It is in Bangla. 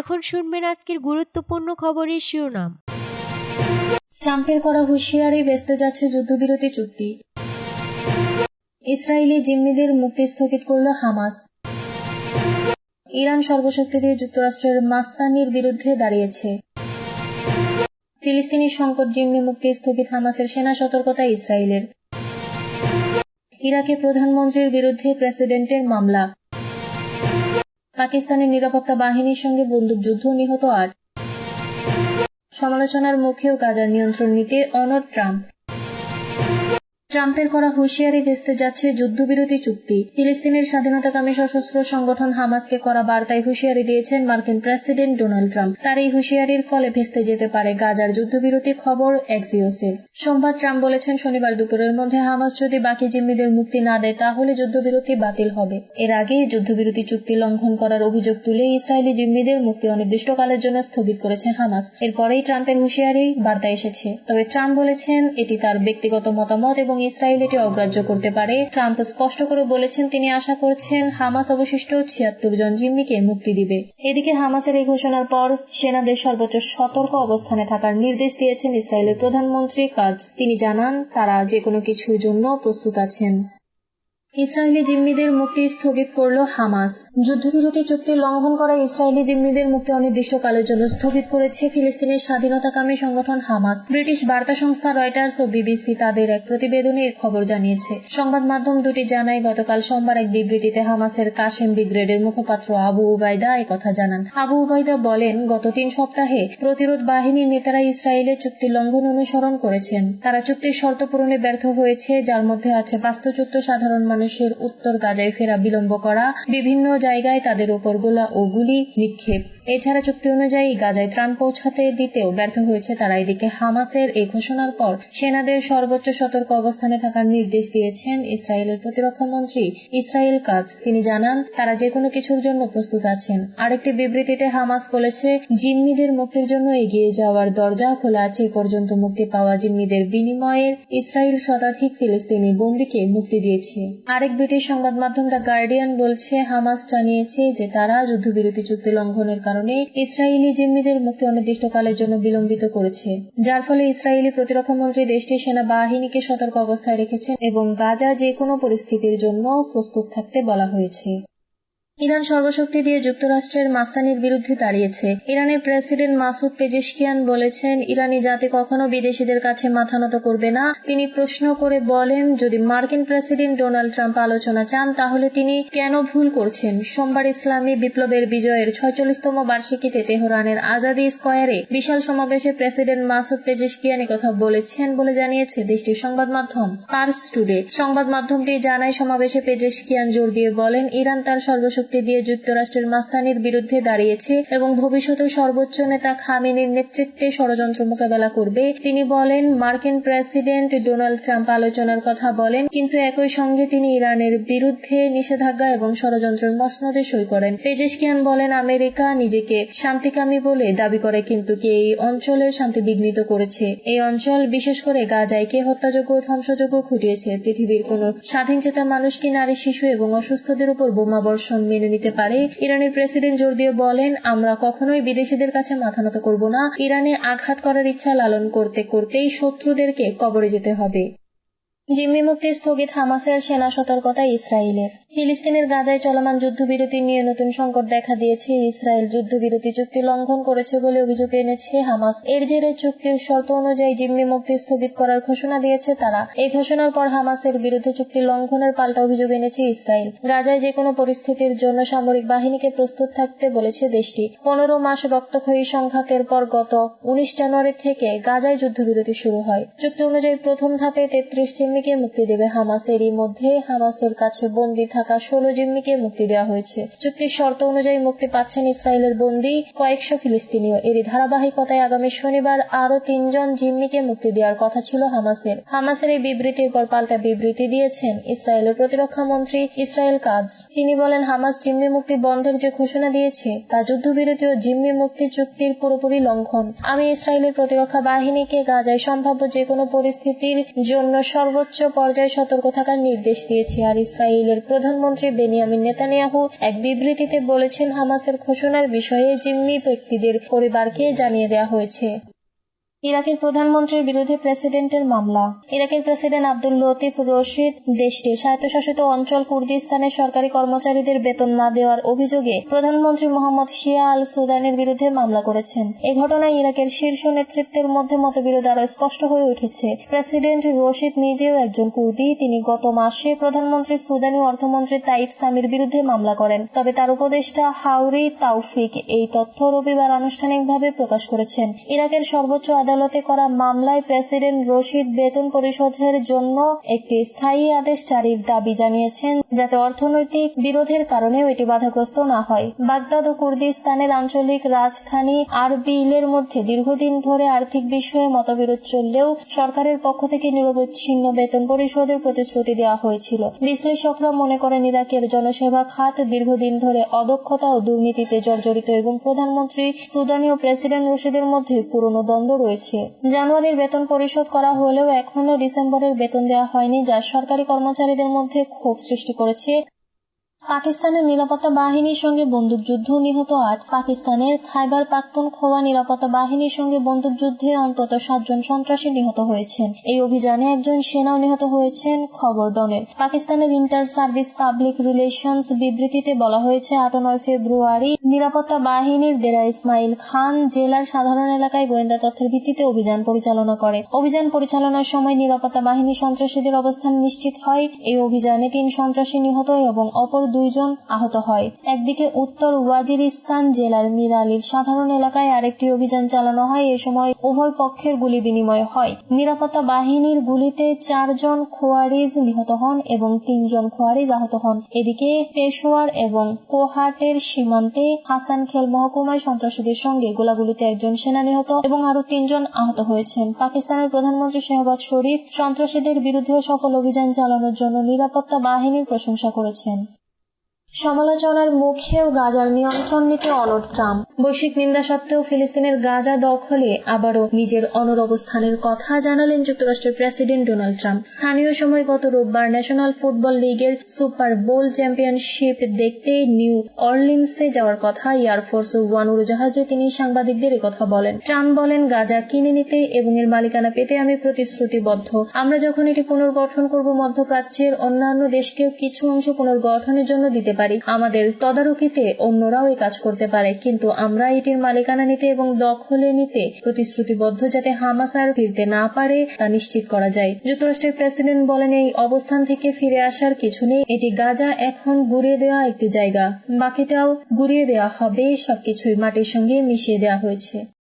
এখন শুনবেন আজকের গুরুত্বপূর্ণ খবরের শিরোনাম। ট্রাম্পের করা হুঁশিয়ারি ভেস্তে যাচ্ছে যুদ্ধবিরতি চুক্তি। ইসরায়েলি জিম্মিদের মুক্তি স্থগিত করল হামাস। ইরান সর্বশক্তি দিয়ে যুক্তরাষ্ট্রের মাস্তানির বিরুদ্ধে দাঁড়িয়েছে। ফিলিস্তিনি সংকট জিম্মি মুক্তি স্থগিত হামাসের সেনা সতর্কতা ইসরায়েলের। ইরাকে প্রধানমন্ত্রীর বিরুদ্ধে প্রেসিডেন্টের মামলা। পাকিস্তানের নিরাপত্তা বাহিনীর সঙ্গে বন্দুকযুদ্ধ নিহত আট। সমালোচনার মুখেও গাজার নিয়ন্ত্রণ নিতে অনড় ট্রাম্প। ট্রাম্পের করা হুঁশিয়ারি ভেস্তে যাচ্ছে যুদ্ধবিরতি চুক্তি। ফিলিস্তিনের স্বাধীনতাকামী সশস্ত্র সংগঠন হামাসকে করা বার্তায় হুঁশিয়ারি দিয়েছেন মার্কিন প্রেসিডেন্ট ডোনাল্ড ট্রাম্প। তার এই হুঁশিয়ারির ফলে ভেস্তে যেতে পারে গাজার যুদ্ধবিরতি খবর এক্সিওসের। সোমবার ট্রাম্প বলেছেন শনিবার দুপুরের মধ্যে হামাস যদি বাকি জিম্মিদের মুক্তি না দেয়, তাহলে যুদ্ধবিরতি বাতিল হবে। এর আগে যুদ্ধবিরতি চুক্তি লঙ্ঘন করার অভিযোগ তুলে ইসরায়েলি জিম্মিদের মুক্তি অনির্দিষ্টকালের জন্য স্থগিত করেছে হামাস। এরপরেই ট্রাম্পের হুঁশিয়ারি বার্তা এসেছে। তবে ট্রাম্প বলেছেন এটি তার ব্যক্তিগত মতামত এবং ইসরায়েল এটি অগ্রাহ্য করতে পারে। ট্রাম্প স্পষ্ট করে বলেছেন, তিনি আশা করছেন হামাস অবশিষ্ট ছিয়াত্তর জন জিম্মিকে মুক্তি দিবে। এদিকে হামাসের এই ঘোষণার পর সেনাদের সর্বোচ্চ সতর্ক অবস্থানে থাকার নির্দেশ দিয়েছেন ইসরায়েলের প্রধানমন্ত্রী কাজ। তিনি জানান, তারা যে কোনো কিছুর জন্য প্রস্তুত আছেন। ইসরায়েলি জিম্মিদের মুক্তি স্থগিত করল হামাস। যুদ্ধবিরতি চুক্তি লঙ্ঘন করা ইসরায়েলি জিম্মিদের মুক্তি অনির্দিষ্টকালের জন্য স্থগিত করেছে ফিলিস্তিনের স্বাধীনতাকামী সংগঠন হামাস। ব্রিটিশ বার্তা সংস্থা রয়টার্স ও বিবিসি তাদের এক প্রতিবেদনে এ খবর জানিয়েছে। সংবাদ মাধ্যম দুটি জানায়, গতকাল সোমবার এক বিবৃতিতে হামাসের কাশেম ব্রিগেডের মুখপাত্র আবু উবায়দা কথা জানান। আবু উবায়দা বলেন, গত তিন সপ্তাহে প্রতিরোধ বাহিনীর নেতারা ইসরায়েলের চুক্তি লঙ্ঘন অনুসরণ করেছেন। তারা চুক্তির শর্ত পূরণে ব্যর্থ হয়েছে, যার মধ্যে আছে বাস্তুচ্যুত সাধারণ মানুষ মানুষের উত্তর গাজায় ফেরা বিলম্ব করা, বিভিন্ন জায়গায় তাদের ওপর গোলা ও গুলি নিক্ষেপ। এছাড়া চুক্তি অনুযায়ী গাজায় ত্রাণ পৌঁছাতে দিতেও ব্যর্থ হয়েছে তারা। এদিকে হামাসের এই ঘোষণার পর সেনাদের সর্বোচ্চ সতর্ক অবস্থানে থাকার নির্দেশ দিয়েছেন ইসরায়েলের প্রতিরক্ষা মন্ত্রী ইসরায়েল কাজ। তিনি জানান, তারা যে কোনো কিছুর জন্য প্রস্তুত আছেন। আরেকটি বিবৃতিতে হামাস বলেছে, জিম্মিদের মুক্তির জন্য এগিয়ে যাওয়ার দরজা খোলা আছে। এ পর্যন্ত মুক্তি পাওয়া জিম্মিদের বিনিময়ে ইসরায়েল শতাধিক ফিলিস্তিনি বন্দীকে মুক্তি দিয়েছে। আরেক ব্রিটিশ সংবাদ মাধ্যম দ্য গার্ডিয়ান বলছে, হামাস জানিয়েছে যে তারা যুদ্ধবিরতি চুক্তি লঙ্ঘনের কারণে ইসরায়েলি জিম্মিদের মুক্তি অনির্দিষ্টকালের জন্য বিলম্বিত করেছে। যার ফলে ইসরায়েলি প্রতিরক্ষা মন্ত্রী দেশটির সেনাবাহিনীকে সতর্ক অবস্থায় রেখেছেন এবং গাজা যে কোনো পরিস্থিতির জন্য প্রস্তুত থাকতে বলা হয়েছে। ইরান সর্বশক্তি দিয়ে যুক্তরাষ্ট্রের মাস্তানির বিরুদ্ধে দাঁড়িয়েছে। ইরানের প্রেসিডেন্ট মাসুদ পেজেশকিয়ান বলেছেন, ইরানি জাতি কখনো বিদেশিদের কাছে মাথা নত করবে না। তিনি প্রশ্ন করে বলেন, যদি মার্কিন প্রেসিডেন্ট ডোনাল্ড ট্রাম্প আলোচনা চান, তাহলে তিনি কেন ভুল করছেন? সোমবার ইসলামী বিপ্লবের বিজয়ের ছয়চল্লিশতম বার্ষিকীতে তেহরানের আজাদি স্কয়ারে বিশাল সমাবেশে প্রেসিডেন্ট মাসুদ পেজেশকিয়ান কথা বলেছেন বলে জানিয়েছে দেশটির সংবাদ মাধ্যম পার্স টুডে। সংবাদ মাধ্যমটি জানায়, সমাবেশে পেজেশকিয়ান জোর দিয়ে বলেন, ইরান তার সর্বশক্তি শক্তি দিয়ে যুক্তরাষ্ট্রের মাস্তানির বিরুদ্ধে দাঁড়িয়েছে এবং ভবিষ্যতে সর্বোচ্চ নেতা খামিনির নেতৃত্বে ষড়যন্ত্র মোকাবেলা করবে। তিনি বলেন, মার্কিন প্রেসিডেন্ট ডোনাল্ড ট্রাম্প আলোচনার কথা বলেন, কিন্তু একই সঙ্গে তিনি ইরানের বিরুদ্ধে নিষেধাজ্ঞা এবং ষড়যন্ত্রের মসনদে সই করেন। পেজেশকিয়ান বলেন, আমেরিকা নিজেকে শান্তিকামী বলে দাবি করে, কিন্তু কে এই অঞ্চলের শান্তি বিঘ্নিত করেছে? এই অঞ্চল, বিশেষ করে গাজায় কে হত্যাযোগ্য ধ্বংসযোগ্য ঘটিয়েছে? পৃথিবীর কোন স্বাধীন চেতা মানুষ কি নারী, শিশু এবং অসুস্থদের উপর বোমা বর্ষণ মেনে নিতে পারে। ইরানের প্রেসিডেন্ট জোর দিয়ে বলেন, আমরা কখনোই বিদেশিদের কাছে মাথা নত করব না। ইরানে আঘাত করার ইচ্ছা লালন করতে করতেই শত্রুদেরকে কবরে যেতে হবে। জিম্মি মুক্তি স্থগিত হামাসের সেনা সতর্কতা ইসরায়েলের। ফিলিস্তিনের গাজায় চলমান যুদ্ধবিরতি নিয়ে নতুন সংকট দেখা দিয়েছে। ইসরায়েল যুদ্ধবিরতি চুক্তি লঙ্ঘন করেছে বলে অভিযোগ এনেছে হামাস। এর জেরে চুক্তির শর্ত অনুযায়ী জিম্মি মুক্তি স্থগিত করার ঘোষণা দিয়েছে তারা। এই ঘোষণার পর হামাসের বিরুদ্ধে চুক্তি লঙ্ঘনের পাল্টা অভিযোগ এনেছে ইসরায়েল। গাজায় যে কোনো পরিস্থিতির জন্য সামরিক বাহিনীকে প্রস্তুত থাকতে বলেছে দেশটি। পনেরো মাস রক্তক্ষয়ী সংঘাতের পর গত উনিশ জানুয়ারি থেকে গাজায় যুদ্ধবিরতি শুরু হয়। চুক্তি অনুযায়ী প্রথম ধাপে তেত্রিশ জিম্মিকে মুক্তি দেবে হামাস এরই মধ্যে। হামাসের কাছে বন্দী থাকা ষোলো জিম্মিকে মুক্তি দেওয়া হয়েছে। চুক্তির শর্ত অনুযায়ী মুক্তি পাচ্ছেন ইসরায়েলের বন্দী কয়েকশো ফিলিস্তিনীয়। এরই ধারাবাহিকতায় আগামী শনিবার আরও তিনজন জিম্মিকে মুক্তি দেওয়ার কথা ছিল হামাসের। হামাসের এই বিবৃতির পর পাল্টা বিবৃতি দিয়েছেন ইসরায়েলের প্রতিরক্ষা মন্ত্রী ইসরায়েল কাজ। তিনি বলেন, হামাস জিম্মি মুক্তি বন্ধের যে ঘোষণা দিয়েছে, তা যুদ্ধবিরতি ও জিম্মি মুক্তি চুক্তির পুরোপুরি লঙ্ঘন। আমি ইসরায়েলের প্রতিরক্ষা বাহিনীকে গাজায় সম্ভাব্য যে কোনো পরিস্থিতির জন্য সর্বোচ্চ সর্বোচ্চ পর্যায়ে সতর্ক থাকার নির্দেশ দিয়েছে। আর ইসরায়েলের প্রধানমন্ত্রী বেনিয়ামিন নেতানিয়াহু এক বিবৃতিতে বলেছেন, হামাসের ঘোষণার বিষয়ে জিম্মি ব্যক্তিদের পরিবারকে জানিয়ে দেওয়া হয়েছে। ইরাকের প্রধানমন্ত্রীর বিরুদ্ধে প্রেসিডেন্টের মামলা। ইরাকের প্রেসিডেন্ট আব্দুল লতিফ রশিদ দেশটির স্বায়ত্তশাসিত অঞ্চল কুর্দিস্তানের সরকারি কর্মচারীদের বেতন না দেওয়ার অভিযোগে প্রধানমন্ত্রী মোহাম্মদ শিয়া আল সুদানের বিরুদ্ধে মামলা করেছেন। এ ঘটনায় ইরাকের শীর্ষ নেতৃত্বের মধ্যে মতবিরোধ আরও স্পষ্ট হয়ে উঠেছে। প্রেসিডেন্ট রশিদ নিজেও একজন কুর্দি। তিনি গত মাসে প্রধানমন্ত্রী সুদানি অর্থমন্ত্রী তাইফ সামির বিরুদ্ধে মামলা করেন। তবে তার উপদেষ্টা হাউরি তাওফিক এই তথ্য রবিবার আনুষ্ঠানিকভাবে প্রকাশ করেছেন। ইরাকের সর্বোচ্চ আদালতে করা মামলায় প্রেসিডেন্ট রশিদ বেতন পরিশোধের জন্য একটি স্থায়ী আদেশ জারির দাবি জানিয়েছেন, যাতে অর্থনৈতিক বিরোধের কারণেও এটি বাধাগ্রস্ত না হয়। বাগদাদ ও কুর্দিস্তানের আঞ্চলিক রাজধানী আরবিলের মধ্যে দীর্ঘদিন ধরে আর্থিক বিষয়ে মতবিরোধ চললেও সরকারের পক্ষ থেকে নিরবচ্ছিন্ন বেতন পরিশোধের প্রতিশ্রুতি দেওয়া হয়েছিল। বিশ্লেষকরা মনে করেন, ইরাকের জনসেবা খাত দীর্ঘদিন ধরে অদক্ষতা ও দুর্নীতিতে জর্জরিত এবং প্রধানমন্ত্রী সুদানীয় প্রেসিডেন্ট রশিদের মধ্যে পুরনো দ্বন্দ্ব রয়েছে। জানুয়ারির বেতন পরিশোধ করা হলেও এখনও ডিসেম্বরের বেতন দেওয়া হয়নি, যা সরকারি কর্মচারীদের মধ্যে ক্ষোভ সৃষ্টি করেছে। পাকিস্তানের নিরাপত্তা বাহিনীর সঙ্গে বন্দুকযুদ্ধ নিহত আট পাকিস্তানের খাইবার পাখতুনখোয়া নিরাপত্তা বাহিনীর সঙ্গে বন্দুকযুদ্ধে অন্তত সাতজন সন্ত্রাসী নিহত হয়েছেন। এই অভিযানে একজন সেনাও নিহত হয়েছেন, খবর ডনের। পাকিস্তানের ইন্টার সার্ভিস পাবলিক রিলেশনস বিবৃতিতে বলা হয়েছে, আট নয় ফেব্রুয়ারি নিরাপত্তা বাহিনীর দেরা ইসমাইল খান জেলার সাধারণ এলাকায় গোয়েন্দা তথ্যের ভিত্তিতে অভিযান পরিচালনা করে। অভিযান পরিচালনার সময় নিরাপত্তা বাহিনী সন্ত্রাসীদের অবস্থান নিশ্চিত হয়। এই অভিযানে তিন সন্ত্রাসী নিহত এবং অপর দুইজন আহত হয়। একদিকে উত্তর ওয়াজিরিস্তান জেলার মিরালির সাধারণ এলাকায় আরেকটি অভিযান চালানো হয়। এ সময় উভয় পক্ষের গুলি বিনিময় হয়। নিরাপত্তা বাহিনীর গুলিতে চারজন খোয়ারিজ নিহত হন এবং তিনজন খোয়ারিজ আহত হন। এদিকে পেশোয়ার এবং কোহাটের সীমান্তে হাসান খেল মহকুমায় সন্ত্রাসীদের সঙ্গে গোলাগুলিতে একজন সেনা নিহত এবং আরও তিনজন আহত হয়েছেন। পাকিস্তানের প্রধানমন্ত্রী শেহবাজ শরীফ সন্ত্রাসীদের বিরুদ্ধে সফল অভিযান চালানোর জন্য নিরাপত্তা বাহিনীর প্রশংসা করেছেন। সমালোচনার মুখেও গাজার নিয়ন্ত্রণ নিতে অনড় ট্রাম্প বৈশ্বিক নিন্দা সত্ত্বেও ফিলিস্তিনের গাজা দখলে আবারও নিজের অনর অবস্থানের কথা জানালেন যুক্তরাষ্ট্রের প্রেসিডেন্ট ডোনাল্ড ট্রাম্প। স্থানীয় সময় গত রোববার ন্যাশনাল ফুটবল লিগের সুপার বোল চ্যাম্পিয়নশিপ দেখতে নিউ অর্লিন্সে যাওয়ার কথা এয়ারফোর্স ওয়ান উড়োজাহাজে তিনি সাংবাদিকদের কথা বলেন। ট্রাম্প বলেন, গাজা কিনে নিতে এবং এর মালিকানা পেতে আমি প্রতিশ্রুতিবদ্ধ। আমরা যখন এটি পুনর্গঠন করব, মধ্যপ্রাচ্যের অন্যান্য দেশকেও কিছু অংশ পুনর্গঠনের জন্য দিতে পারি। আমাদের তদারকিতে অন্যরাও এই কাজ করতে পারে। কিন্তু আমরা এটির মালিকানা নিতে এবং দখলে নিতে প্রতিশ্রুতিবদ্ধ যাতে হামাস আর ফিরতে না পারে তা নিশ্চিত করা যায়। যুক্তরাষ্ট্রের প্রেসিডেন্ট বলেন, এই অবস্থান থেকে ফিরে আসার কিছু নেই। এটি গাজা এখন গুড়িয়ে দেওয়া একটি জায়গা। বাকিটাও গুড়িয়ে দেওয়া হবে, সবকিছুই মাটির সঙ্গে মিশিয়ে দেওয়া হয়েছে।